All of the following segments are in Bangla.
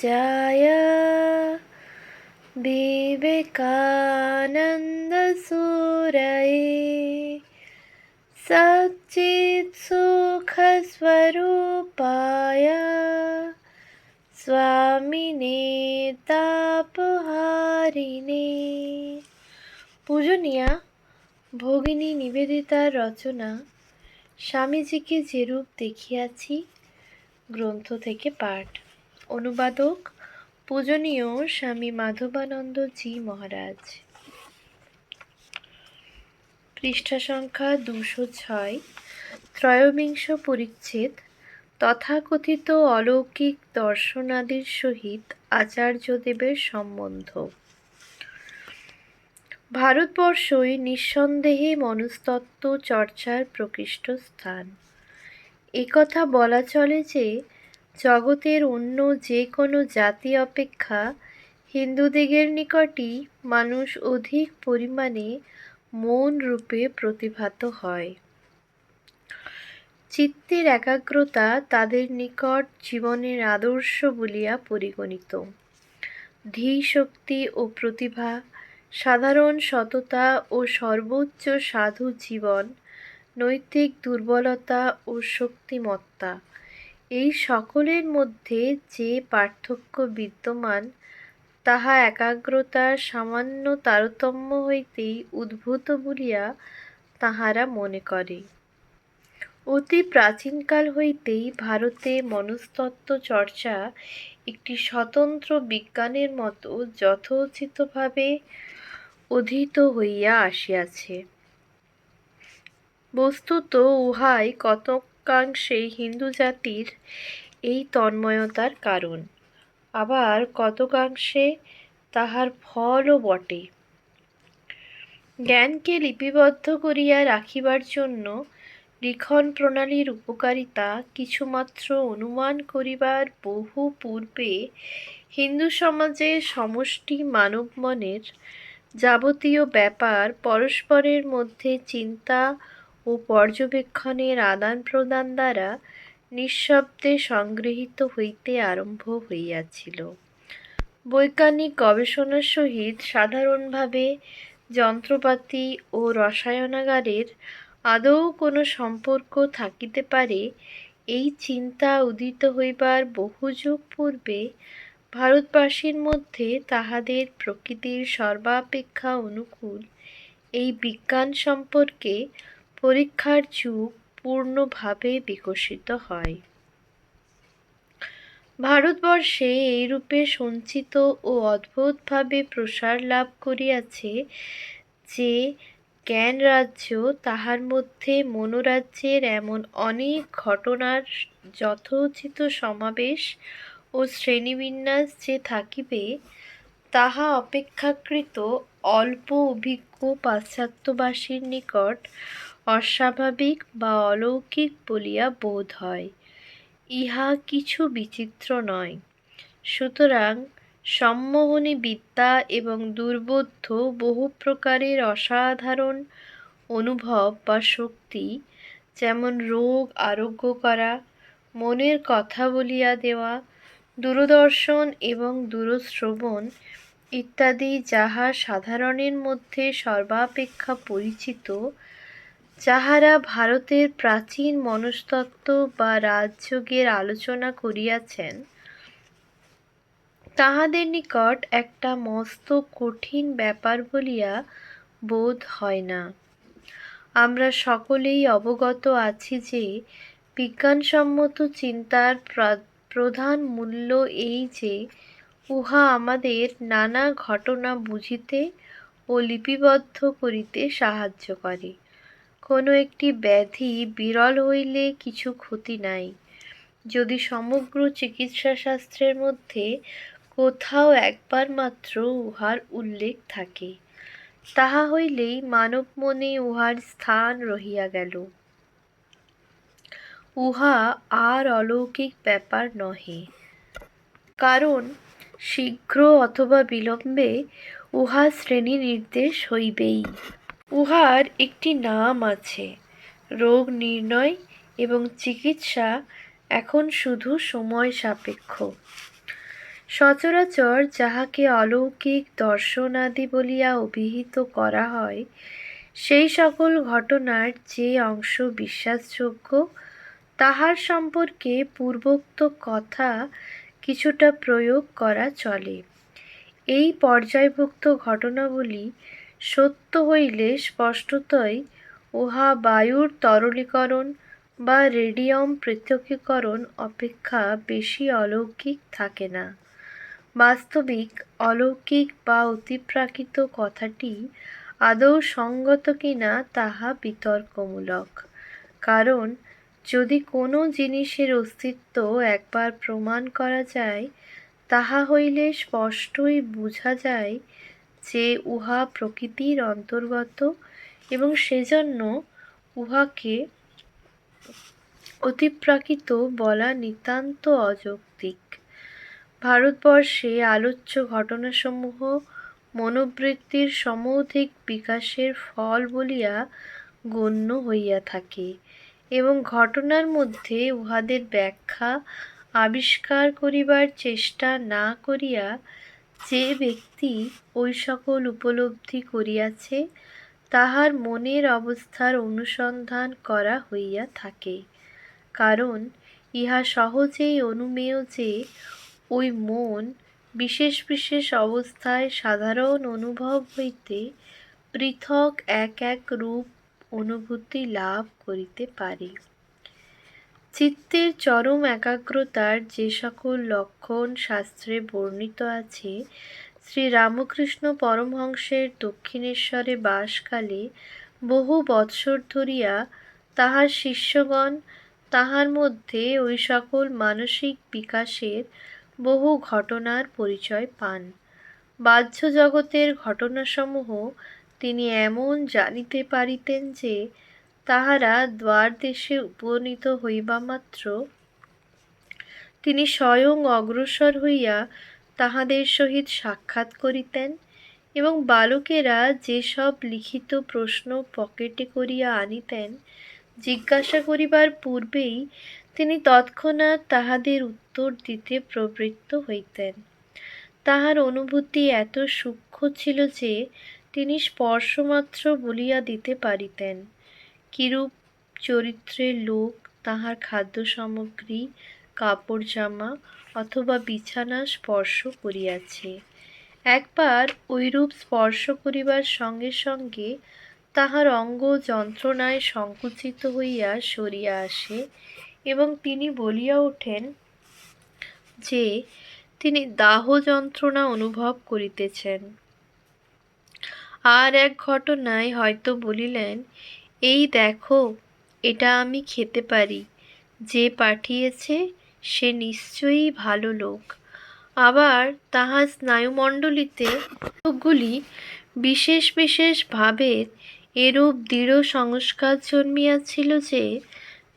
पूजाय विवेकानन्दसूरये सच्चित्सुखस्वरूपाय স্বামিনে তাপহারিণে পূজনীয়া ভগিনী নিবেদিতার রচনা স্বামীজিকে যেরূপ দেখিয়াছি গ্রন্থ থেকে পাঠ অনুবাদক পূজনীয় স্বামী মাধবানন্দ জি মহারাজ। পৃষ্ঠা সংখ্যা দুশো ছয়। ত্রয়োবিংশ পরিচ্ছেদ। তথাকথিত অলৌকিক দর্শনাদির সহিত আচার্যদেবের সম্বন্ধ। ভারতবর্ষই নিঃসন্দেহে মনস্তত্ত্ব চর্চার প্রকৃষ্ট স্থান। একথা বলা চলে যে জগতের অন্য যে কোনো জাতি অপেক্ষা হিন্দুদিগের নিকটই মানুষ অধিক পরিমাণে মন রূপে প্রতিভাত হয়। চিত্তের একাগ্রতা তাদের নিকট জীবনের আদর্শ বলিয়া পরিগণিত। ধী শক্তি ও প্রতিভা, সাধারণ সততা ও সর্বোচ্চ সাধু জীবন, নৈতিক দুর্বলতা ও শক্তিমত্তা এই সকলের মধ্যে যে পার্থক্য বিদ্যমান, তাহা একাগ্রতার সামান্য তারতম্য হইতেই উদ্ভূত বলিয়া তাহারা মনে করে। অতি প্রাচীনকাল হইতেই ভারতে মনস্তত্ত্ব চর্চা একটি স্বতন্ত্র বিজ্ঞানের মতো যথোচিতভাবে অধীত হইয়া আসিয়াছে। বস্তুত উহাই কতকাংশে হিন্দু জাতির এই তন্ময়তার কারণ। আবার কতকাংশে তাহার ফলও বটে। জ্ঞানকে লিপিবদ্ধ করিয়া রাখিবার জন্য লিখন প্রণালীর উপকারিতা কিছুমাত্র অনুমান করিবার বহু পূর্বে হিন্দু সমাজে সমষ্টি মানব মনের যাবতীয় ব্যাপার পরস্পরের মধ্যে চিন্তা ও পর্যবেক্ষণের আদান প্রদান দ্বারা নিঃশব্দে সংগৃহীত হইতে আরম্ভ হইয়াছিল। বৈজ্ঞানিক গবেষণার সহিত সাধারণভাবে যন্ত্রপাতি ও রসায়নাগারের আদৌ কোনো সম্পর্ক থাকিতে পারে, এই চিন্তা উদিত হইবার বহু যুগ পূর্বে ভারতবাসীর মধ্যে তাহাদের প্রকৃতির সর্বাপেক্ষা অনুকূল এই বিজ্ঞান সম্পর্কে পরীক্ষার যুগ পূর্ণভাবে বিকশিত হয়। ভারতবর্ষে এইরূপে সঞ্চিত ও অদ্ভুতভাবে প্রসার লাভ করিয়াছে যে জ্ঞান রাজ্য তাহার মধ্যে মনোরাজ্যের এমন অনেক ঘটনার যথোচিত সমাবেশ ও শ্রেণীবিন্যাস যে থাকিবে, তাহা অপেক্ষাকৃত অল্প অভিজ্ঞ পাশ্চাত্যবাসীর নিকট অস্বাভাবিক বা অলৌকিক বলিয়া বোধ হয়। ইহা কিছু বিচিত্র নয়। সুতরাং সম্মোহনী বিদ্যা এবং দুর্বোধ্য বহু প্রকারের অসাধারণ অনুভব বা শক্তি, যেমন রোগ, আরোগ্য করা, মনের কথা বলিয়া দেওয়া, দূরদর্শন এবং দূরশ্রবণ ইত্যাদি যাহা সাধারণের মধ্যে সর্বাপেক্ষা পরিচিত যাহারা ভারতের প্রাচীন মনস্তত্ত্ব বা রাজযোগের আলোচনা করিয়াছেন, তাহাদের নিকট একটা মস্ত কঠিন ব্যাপার বলিয়া বোধ হয় না। আমরা সকলেই অবগত আছি যে বিজ্ঞানসম্মত চিন্তার প্রধান মূল্য এই যে উহা আমাদের নানা ঘটনা বুঝিতে ও লিপিবদ্ধ করিতে সাহায্য করে। কোনো একটি ব্যাধি বিরল হইলে কিছু ক্ষতি নাই। যদি সমগ্র চিকিৎসাশাস্ত্রের মধ্যে কোথাও একবার মাত্র উহার উল্লেখ থাকে, তাহা হইলেই মানব মনে উহার স্থান রহিয়া গেল। উহা আর অলৌকিক ব্যাপার নহে। কারণ শীঘ্র অথবা বিলম্বে উহা শ্রেণি নির্দেশ হইবেই। উহার একটি নাম আছে। রোগ নির্ণয় এবং চিকিৎসা এখন শুধু সময় সাপেক্ষ। সচরাচর যাহাকে অলৌকিক দর্শনাদি বলিয়া অভিহিত করা হয়, সেই সকল ঘটনার যে অংশ বিশ্বাসযোগ্য, তাহার সম্পর্কে পূর্বোক্ত কথা কিছুটা প্রয়োগ করা চলে। এই পর্যায়ভুক্ত ঘটনাবলী সত্য হইলে স্পষ্টতই উহা বায়ুর তরলীকরণ বা রেডিয়াম পৃথকীকরণ অপেক্ষা বেশি অলৌকিক থাকে না। বাস্তবিক, অলৌকিক বা অতিপ্রাকৃত কথাটি আদৌ সঙ্গত কিনা তাহা বিতর্কমূলক। কারণ, যদি কোনো জিনিসের অস্তিত্ব একবার প্রমাণ করা যায়, তাহা হইলে স্পষ্টই বুঝা যায় যে উহা প্রকৃতির অন্তর্গত এবং সেজন্য উহাকে অতিপ্রাকৃত বলা নিতান্ত অযৌক্তিক। ভারতবর্ষে আলোচ্য ঘটনাসমূহ, মনোবৃত্তির সমধিক বিকাশের ফল বলিয়া গণ্য হইয়া থাকে এবং ঘটনার মধ্যে উহাদের ব্যাখ্যা আবিষ্কার করিবার চেষ্টা না করিয়া যে ব্যক্তি ওই সকল উপলব্ধি করিয়াছে, তাহার মনের অবস্থার অনুসন্ধান করা হইয়া থাকে। কারণ ইহা সহজেই অনুমেয় যে, ওই মন বিশেষ বিশেষ অবস্থায় সাধারণ অনুভব হইতে পৃথক এক এক রূপ অনুভূতি লাভ করিতে পারে। চিত্তের চরম একাগ্রতার যে সকল লক্ষণ শাস্ত্রে বর্ণিত আছে, শ্রী রামকৃষ্ণ পরমহংসের দক্ষিণেশ্বরে বাসকালে বহু বৎসর ধরিয়া তাহার শিষ্যগণ, তাহার মধ্যে ওই সকল মানসিক বিকাশের বহু ঘটনার পরিচয় পান। বাহ্য জগতের ঘটনাসমূহ তিনি এমন জানিতে পারিতেন যে তাহারা দ্বারদেশে উপনীত হইবামাত্র তিনি স্বয়ং অগ্রসর হইয়া তাহাদের সহিত সাক্ষাৎ করিতেন এবং বালকেরা যে-সব লিখিত প্রশ্ন পকেটে করিয়া আনিতেন, জিজ্ঞাসা করিবার পূর্বেই তিনি তৎক্ষণাৎ তাহাদের উত্তর দিতে প্রবৃত্ত হইতেন। তাহার অনুভূতি এত সূক্ষ্ম ছিল যে, তিনি স্পর্শমাত্র বলিয়া দিতে পারিতেন। কিরূপ চরিত্রের লোক তাহার খাদ্যসামগ্রী কাপড় জামা অথবা বিছানা স্পর্শ করিয়াছে। একবার ঐরূপ স্পর্শ করিবার সঙ্গে সঙ্গে তাহার অঙ্গ যন্ত্রণায় সংকুচিত হইয়া সরিয়া আসে এবং তিনি বলিয়া ওঠেন যে, তিনি দাহ যন্ত্রণা অনুভব করিতেছেন। আর এক ঘটনায় হয়তো বলিলেন এই দেখো, এটা আমি খেতে পারি। যে পাঠিয়েছে, সে নিশ্চয়ই ভালো লোক। আবার তাহার স্নায়ুমণ্ডলীতে কতকগুলি বিশেষ বিশেষ ভাবের এরূপ দৃঢ় সংস্কার জন্মিয়াছিল যে,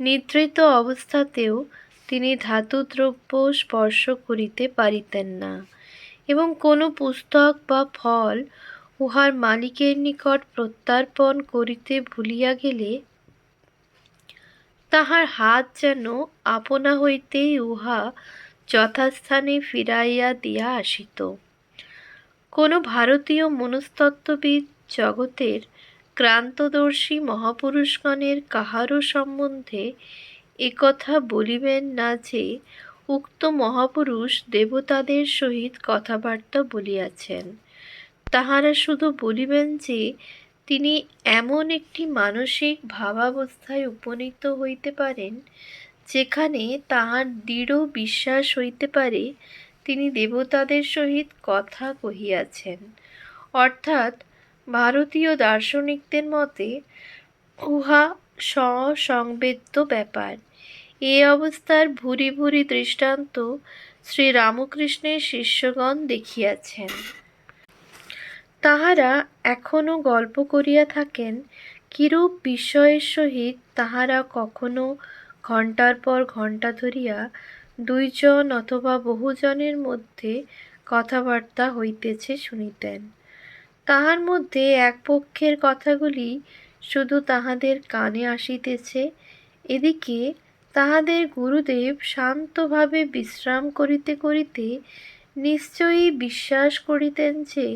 নিদ্রিত অবস্থাতেও তিনি ধাতুদ্রব্য স্পর্শ করিতে পারিতেন না। এবং কোনো পুস্তক বা ফল উহার মালিকের নিকট প্রত্যর্পণ করিতে ভুলিয়া গেলে তাহার হাত যেন আপনা হইতেই উহা যথাস্থানে ফিরাইয়া দিয়া আসিত। কোনো ভারতীয় মনস্তত্ত্ববিদ জগতের ক্রান্তদর্শী মহাপুরুষগণের কাহারও সম্বন্ধে একথা বলিবেন না যে উক্ত মহাপুরুষ দেবতাদের সহিত কথাবার্তা বলিয়াছেন। তাঁহারা শুধু বলিবেন যে, তিনি এমন একটি মানসিক ভাবাবস্থায় উপনীত হইতে পারেন, যেখানে তাহার দৃঢ় বিশ্বাস হইতে পারে, তিনি দেবতাদের সহিত কথা কহিয়াছেন। অর্থাৎ ভারতীয় দার্শনিকদের মতে, উহা স্বসংবেদ্য ব্যাপার। এ অবস্থার ভুরি ভুরি দৃষ্টান্ত শ্রীরামকৃষ্ণের শিষ্যগণ দেখিয়াছেন। তাহারা এখনও গল্প করিয়া থাকেন, কিরূপ বিস্ময়ের সহিত তাহারা কখনও ঘণ্টার পর ঘণ্টা ধরিয়া দুইজন অথবা বহুজনের মধ্যে কথাবার্তা হইতেছে শুনিতেন। তাহার মধ্যে এক পক্ষের কথাগুলি শুধু তাহাদের কানে আসিতেছে, এদিকে তাহাদের গুরুদেব শান্তভাবে বিশ্রাম করিতে করিতে নিশ্চয়ই বিশ্বাস করিতেন যে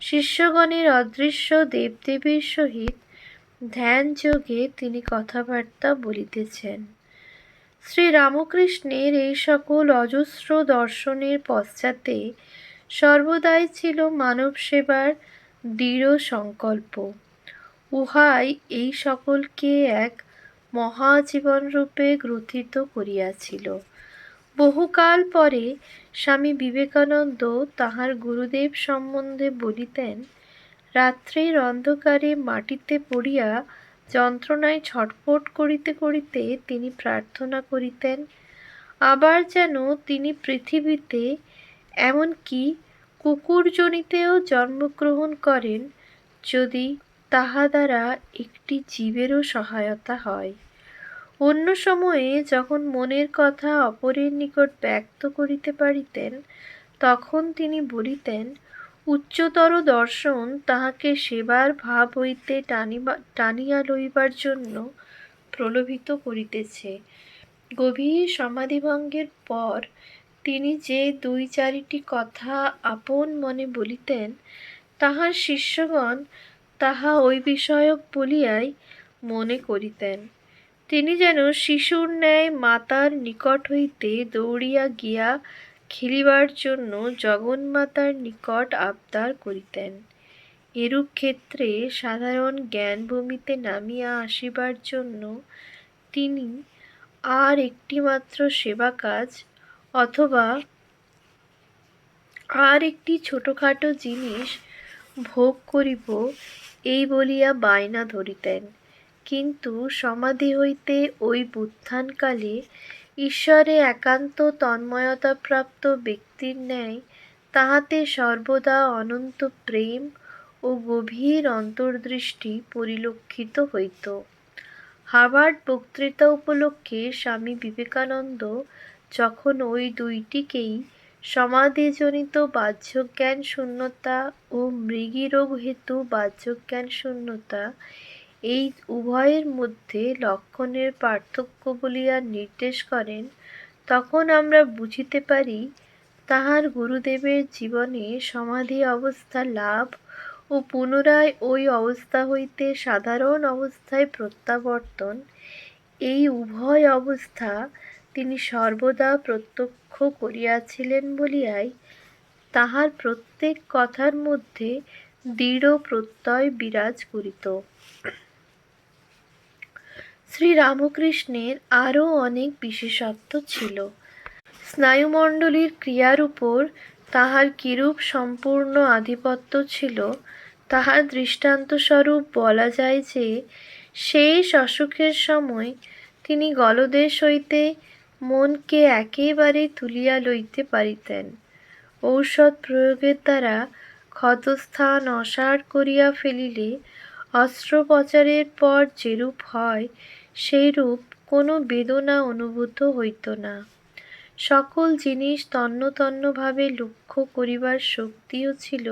শিষ্যগণের অদৃশ্য দেবদেবীর সহিত ধ্যানযোগে তিনি কথাবার্তা বলিতেছেন। শ্রীরামকৃষ্ণের এই সকল অজস্র দর্শনের পশ্চাতে সর্বদাই ছিল মানব সেবার দৃঢ় সংকল্প। উহাই এই সকলকে এক মহাজীবনরূপে গ্রথিত করিয়াছিল। বহুকাল পরে স্বামী বিবেকানন্দ তাহার গুরুদেব সম্বন্ধে বলিতেন, রাত্রির অন্ধকারে মাটিতে পড়িয়া যন্ত্রণায় ছটফট করিতে করিতে তিনি প্রার্থনা করিতেন, আবার যেন তিনি পৃথিবীতে এমনকি কুকুরজনিতেও জন্মগ্রহণ করেন যদি তাহা দ্বারা একটি জীবেরও সহায়তা হয়। অন্য সময়ে যখন মনের কথা অপরের নিকট ব্যক্ত করিতে পারিতেন, তখন তিনি বলিতেন, উচ্চতর দর্শন তাহাকে সেবার ভাব হইতে টানিবা, টানিয়া লইবার জন্য প্রলোভিত করিতেছে। গভীর সমাধিভঙ্গের পর তিনি যে দুই চারিটি কথা আপন মনে বলিতেন, তাহার শিষ্যগণ তাহা ওই বিষয়ক বলিয়াই মনে করিতেন। তিনি যেন শিশুর ন্যায় মাতার নিকট হইতে দৌড়িয়া গিয়া খেলিবার জন্য জগন্মাতার নিকট আবদার করিতেন। এরূপ ক্ষেত্রে সাধারণ জ্ঞানভূমিতে নামিয়া আসিবার জন্য তিনি আর একটিমাত্র সেবা কাজ অথবা আর একটি ছোটোখাটো জিনিস ভোগ করিব, এই বলিয়া বায়না ধরিতেন। কিন্তু সমাধি হইতে ওই বুত্থানকালে ঈশ্বরে একান্ত তন্ময়তাপ্রাপ্ত ব্যক্তির ন্যায় তাহাতে সর্বদা অনন্ত প্রেম ও গভীর অন্তর্দৃষ্টি পরিলক্ষিত হইত। হার্ভার্ড বক্তৃতা উপলক্ষে স্বামী বিবেকানন্দ যখন ওই দুইটিকেই সমাধিজনিত বাহ্যজ্ঞান শূন্যতা ও মৃগীরোগ হেতু বাহ্যজ্ঞান শূন্যতা এই উভয়ের মধ্যে লক্ষণের পার্থক্য বলিয়া নির্দেশ করেন, তখন আমরা বুঝিতে পারি, তাহার গুরুদেবের জীবনে সমাধি অবস্থা লাভ ও পুনরায় ওই অবস্থা হইতে সাধারণ অবস্থায় প্রত্যাবর্তন, এই উভয় অবস্থা তিনি সর্বদা প্রত্যক্ষ করিয়াছিলেন বলিয়াই, তাহার প্রত্যেক কথার মধ্যে দৃঢ় প্রত্যয় বিরাজ করিত। শ্রীরামকৃষ্ণের আরও অনেক বিশেষত্ব ছিল। স্নায়ুমণ্ডলীর ক্রিয়ার উপর তাহার কিরূপ সম্পূর্ণ আধিপত্য ছিল, তাহার দৃষ্টান্তস্বরূপ বলা যায় যে শেষ অসুখের সময় তিনি গলদেশ হইতে মনকে একেবারে তুলিয়া লইতে পারিতেন। ঔষধ প্রয়োগের দ্বারা ক্ষতস্থান অসাড় করিয়া ফেলিলে অস্ত্রোপচারের পর যেরূপ হয় সেইরূপ কোনো বেদনা অনুভূত হইত না। সকল জিনিস তন্ন তন্নভাবে লক্ষ্য করিবার শক্তিও ছিল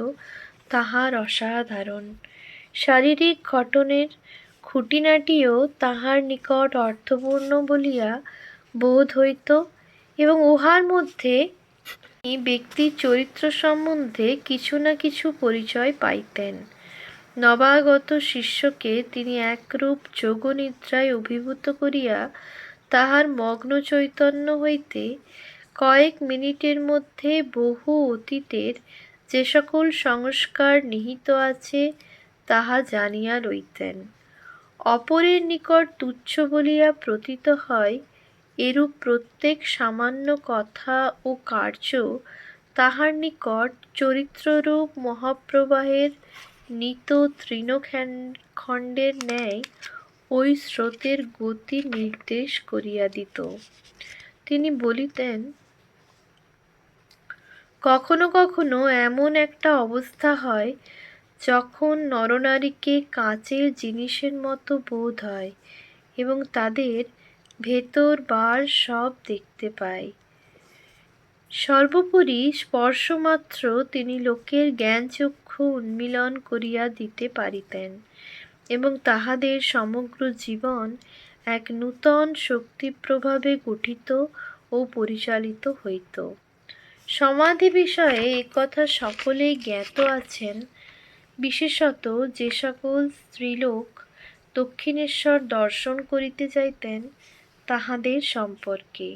তাহার অসাধারণ। শারীরিক ঘটনের খুঁটিনাটিও তাহার নিকট অর্থপূর্ণ বলিয়া বোধ হইত এবং উহার মধ্যে ব্যক্তির চরিত্র সম্বন্ধে কিছু না কিছু পরিচয় পাইতেন। নবাগত শিষ্যকে তিনি একরূপ যোগনিদ্রায় অভিভূত করিয়া তাহার মগ্ন চৈতন্য হইতে কয়েক মিনিটের মধ্যে বহু অতীতের যে সকল সংস্কার নিহিত আছে তাহা জানিয়া লইতেন। অপরের নিকট তুচ্ছ বলিয়া প্রতীত হয়, এরূপ প্রত্যেক সামান্য কথা ও কার্য তাহার নিকট চরিত্ররূপ মহাপ্রবাহের নিত তৃণখণ্ডের ন্যায় ওই স্রোতের গতি নির্দেশ করিয়া দিত। তিনি বলিতেন, কখনো কখনো এমন একটা অবস্থা হয় যখন নরনারীকে কাঁচের জিনিসের মতো বোধ হয় এবং তাদের ভেতর বার সব দেখতে পায়। সর্বোপরি স্পর্শমাত্র তিনি লোকের জ্ঞানচক্ষু উন্মীলন করিয়া দিতে পারিতেন এবং তাহাদের সমগ্র জীবন এক নূতন শক্তিপ্রভাবে গঠিত ও পরিচালিত হইত। সমাধি বিষয়ে একথা সকলেই জ্ঞাত আছেন, বিশেষত যে সকল স্ত্রীলোক দক্ষিণেশ্বর দর্শন করিতে যাইতেন তাহাদের সম্পর্কে।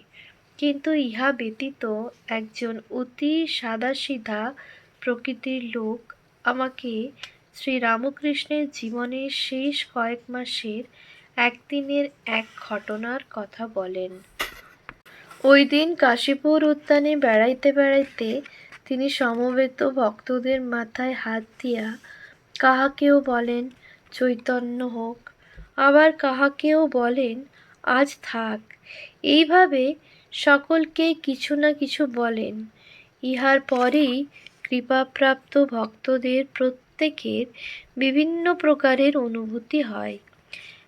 কিন্তু ইহা ব্যতীত একজন অতি সাদাসিধা প্রকৃতির লোক আমাকে শ্রীরামকৃষ্ণের জীবনের শেষ কয়েক মাসের একদিনের এক ঘটনার কথা বলেন। ওই দিন কাশীপুর উদ্যানে বেড়াইতে বেড়াইতে তিনি সমবেত ভক্তদের মাথায় হাত দিয়া কাহাকেও বলেন, চৈতন্য হোক। আবার কাহাকেও বলেন, আজ থাক। এইভাবে সকলকেই কিছু না কিছু বলেন। ইহার পরেই কৃপাপ্রাপ্ত ভক্তদের প্রত্যেকের বিভিন্ন প্রকারের অনুভূতি হয়।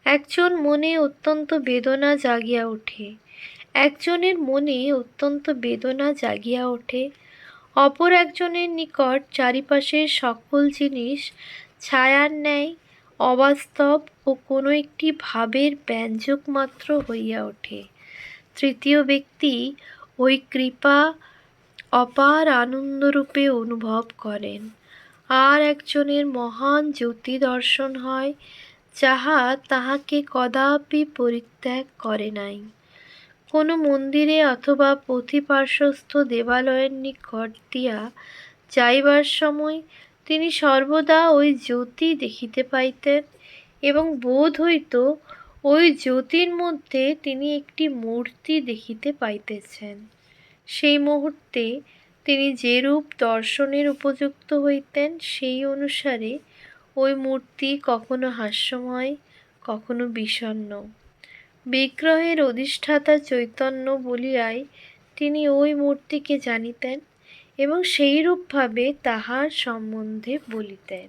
একজন মনে অত্যন্ত বেদনা জাগিয়া ওঠে, একজনের মনে অত্যন্ত বেদনা জাগিয়া ওঠে, অপর একজনের নিকট চারিপাশের সকল জিনিস ছায়ার ন্যায়, অবাস্তব ও কোনো একটি ভাবের ব্যঞ্জক মাত্র হইয়া ওঠে। তৃতীয় ব্যক্তি ওই কৃপা অপার আনন্দরূপে অনুভব করেন। আর একজনের মহান জ্যোতি দর্শন হয়, যাহা তাহাকে কদাপি পরিত্যাগ করে নাই। কোনো মন্দিরে অথবা পথিপার্শ্বস্থ দেবালয়ের নিকট দিয়া যাইবার সময় তিনি সর্বদা ওই জ্যোতি দেখিতে পাইতেন এবং বোধ হইত ওই জ্যোতির মধ্যে তিনি একটি মূর্তি দেখিতে পাইতেছেন। সেই মুহূর্তে তিনি যেরূপ দর্শনের উপযুক্ত হইতেন, সেই অনুসারে ওই মূর্তি কখনো হাস্যময়, কখনো বিষণ্ণ। বিগ্রহের অধিষ্ঠাতা চৈতন্য বলিয়াই তিনি ওই মূর্তিকে জানিতেন এবং সেইরূপভাবে তাহার সম্বন্ধে বলিতেন।